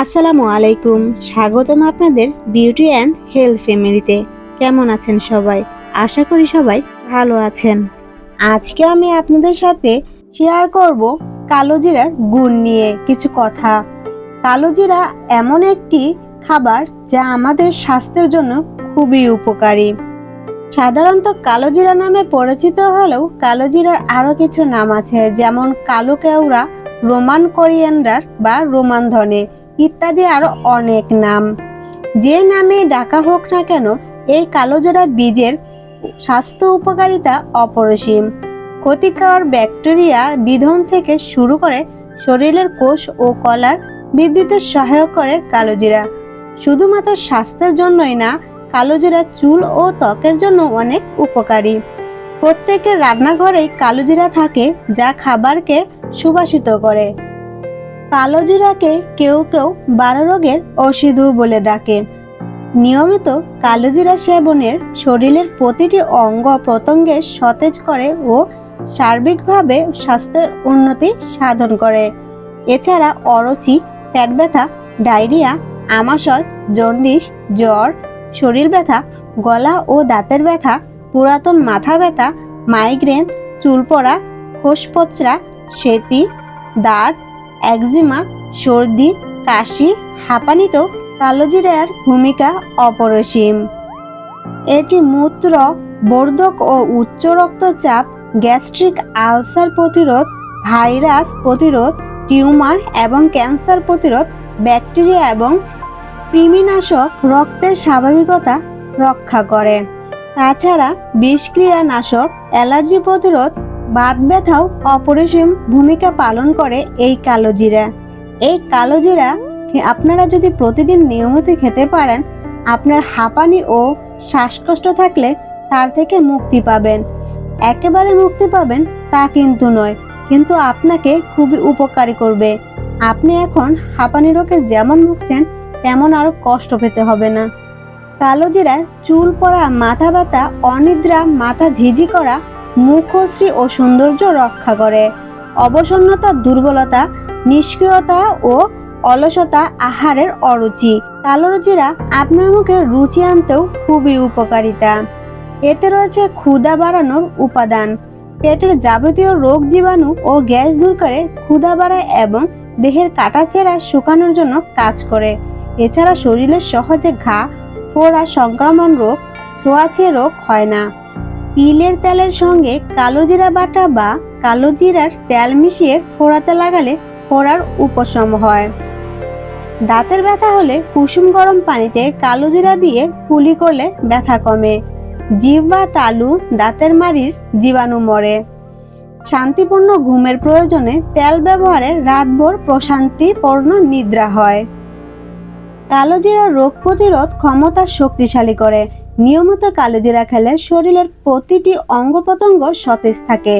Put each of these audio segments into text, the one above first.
আসসালামু আলাইকুম, স্বাগতম আপনাদের বিউটি অ্যান্ড হেলথ ফ্যামিলিতে কেমন আছেন সবাই? আশা করি সবাই ভালো আছেন। আজকে আমি আপনাদের সাথে শেয়ার করব কালো জিরার গুণ নিয়ে কিছু কথা। কালো জিরা এমন একটি খাবার যা আমাদের স্বাস্থ্যের জন্য খুবই উপকারী। সাধারণত কালো জিরা নামে পরিচিত হলেও কালো জিরার আরও কিছু নাম আছে, যেমন কালো কেওড়া, রোমান কোরিয়ান্ডার বা রোমান ধনে। ইত্যাদি আরও অনেক নাম। যে নামে ডাকা হোক না কেন, এই কালোজোড়া বীজের স্বাস্থ্য উপকারিতা অপরিসীম। ক্ষতিকর ব্যাকটেরিয়া বিধন থেকে শুরু করে শরীরের কোষ ও কলার বৃদ্ধিতে সহায়ক করে কালোজিরা শুধুমাত্র স্বাস্থ্যের জন্যই না কালোজিরা চুল ও ত্বকের জন্য অনেক উপকারী। প্রত্যেকের রান্নাঘরেই কালোজিরা থাকে যা খাবারকে সুবাসিত করে। কালো জিরাকে কেউ কেউ বারো রোগের ওষুধও বলে ডাকে। নিয়মিত কালোজিরা সেবনের শরীরের প্রতিটি অঙ্গ প্রত্যঙ্গের সতেজ করে ও সার্বিকভাবে স্বাস্থ্যের উন্নতি সাধন করে। এছাড়া অরুচি, পেট ব্যথা, ডায়রিয়া, আমাশয়, জন্ডিস, জ্বর, শরীর ব্যথা, গলা ও দাঁতের ব্যথা, পুরাতন মাথা ব্যথা, মাইগ্রেন, চুল পড়া, খোসপচরা, সেতি, দাঁত একজিমা, সর্দি, কাশি হাঁপানিতেও কালোজিরার ভূমিকা অপরিসীম। এটি মূত্র, বর্ধক ও উচ্চ রক্তচাপ, গ্যাস্ট্রিক আলসার প্রতিরোধ, ভাইরাস প্রতিরোধ, টিউমার এবং ক্যান্সার প্রতিরোধ, ব্যাকটেরিয়া এবং কৃমিনাশক রক্তের স্বাভাবিকতা রক্ষা করে। তাছাড়া বিষক্রিয়া নাশক অ্যালার্জি প্রতিরোধ বাত ব্যথাও অপরিসীম ভূমিকা পালন করে এই কালো জিরা এই কালো জিরা আপনারা যদি প্রতিদিন নিয়মিত খেতে পারেন, আপনার হাঁপানি ও শ্বাসকষ্ট থাকলে তার থেকে মুক্তি পাবেন। একেবারে মুক্তি পাবেন তা কিন্তু নয়, কিন্তু আপনাকে খুবই উপকারী করবে। আপনি এখন হাঁপানি রোগে যেমন ভুগছেন, তেমন আরও কষ্ট পেতে হবে না। কালো জিরা চুল পড়া, মাথা ব্যথা, অনিদ্রা, মাথা ঝিঝি করা মুখশ্রী ও সৌন্দর্য রক্ষা করে। অবসন্নতা, দুর্বলতা, নিষ্ক্রিয়তা ও অলসতা আহারের অরুচি। কালো রুচিরা আপনার মুখে রুচি আনতেও খুবই উপকারিতা। এতে রয়েছে ক্ষুদা বাড়ানোর উপাদান। পেটের যাবতীয় রোগ জীবাণু ও গ্যাস দূর করে ক্ষুদা বাড়ায় এবং দেহের কাটাছেঁড়া শুকানোর জন্য কাজ করে। এছাড়া শরীরের সহজে ঘা, ফোড়া সংক্রমণ রোগ ছোঁয়াছে রোগ হয় না। তিলের তেলের সঙ্গে কালো জিরা বাটা বা কালো জিরার তেল মিশিয়ে ফোড়াতে লাগালে ফোড়ার উপশম হয়। দাঁতের ব্যথা হলে কুসুম গরম পানিতে কালো জিরা দিয়ে কুলি করলে ব্যথা কমে। জিভ বা তালু দাঁতের মাড়ির জীবাণু মরে। শান্তিপূর্ণ ঘুমের প্রয়োজনে তেল ব্যবহারে রাতভর প্রশান্তিপূর্ণ নিদ্রা হয়। কালো জিরা রোগ প্রতিরোধ ক্ষমতা শক্তিশালী করে। নিয়মিত কালোজিরা খেলে শরীরের প্রতিটি অঙ্গ প্রত্যঙ্গ সতেজ থাকে।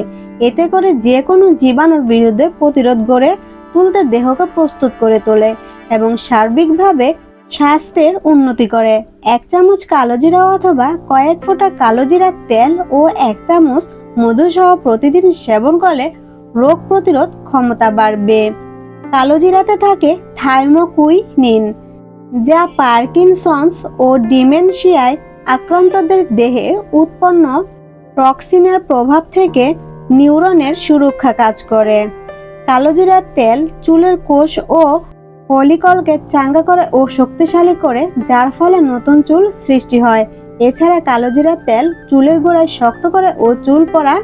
এতে করে যে কোনো জীবাণুর বিরুদ্ধে প্রতিরোধ গড়ে তুলতে দেহকে প্রস্তুত করে তোলে এবং সার্বিকভাবে স্বাস্থ্যের উন্নতি করে। এক চামচ কালোজিরা অথবা কয়েক ফোঁটা কালোজিরার তেল ও এক চামচ মধু সহ প্রতিদিন সেবন করলে রোগ প্রতিরোধ ক্ষমতা বাড়বে। কালোজিরাতে থাকে থাইমোকুইনিন, যা পার্কিনসন্স ও ডিমেনশিয়ায় আক্রান্তদের দেহে উৎপন্ন টক্সিনের প্রভাব থেকে নিউরনের সুরক্ষা কাজ করে। কালোজিরার তেল, চুলের কোষ ও ফলিকলকে চাঙ্গা করে ও শক্তিশালী করে, যার ফলে নতুন চুল সৃষ্টি হয়। এছাড়া কালোজিরার তেল চুলের গোড়ায় শক্ত করে ও চুল পড়া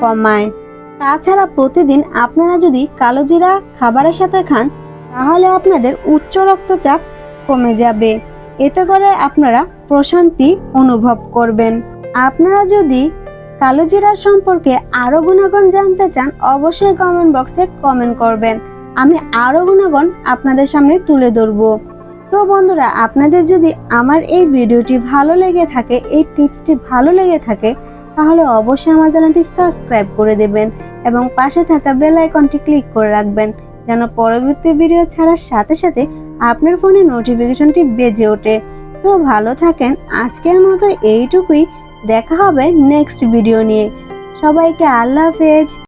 কমায়। তাছাড়া প্রতিদিন আপনারা যদি কালোজিরা খাবারের সাথে খান, তাহলে আপনাদের উচ্চ রক্তচাপ কমে যাবে। এতে করে আপনারা প্রশান্তি অনুভব করবেন। আপনারা যদি কালো জিরার সম্পর্কে আরও গুণাগুণ জানতে চান, অবশ্যই কমেন্ট বক্সে কমেন্ট করবেন। আমি আরও গুণাগুণ আপনাদের সামনে তুলে ধরব। তো বন্ধুরা, আপনাদের যদি আমার এই ভিডিওটি ভালো লেগে থাকে, এই টিপসটি ভালো লেগে থাকে, তাহলে অবশ্যই আমার চ্যানেলটি সাবস্ক্রাইব করে দেবেন এবং পাশে থাকা বেল আইকনটি ক্লিক করে রাখবেন, যেন পরবর্তী ভিডিও ছাড়ার সাথে সাথে আপনার ফোনে নোটিফিকেশনটি বেজে ওঠে। তো ভালো থাকেন। আজকের মতো এইটুকুই। দেখা হবে নেক্সট ভিডিও নিয়ে। সবাইকে আল্লাহ হাফেজ।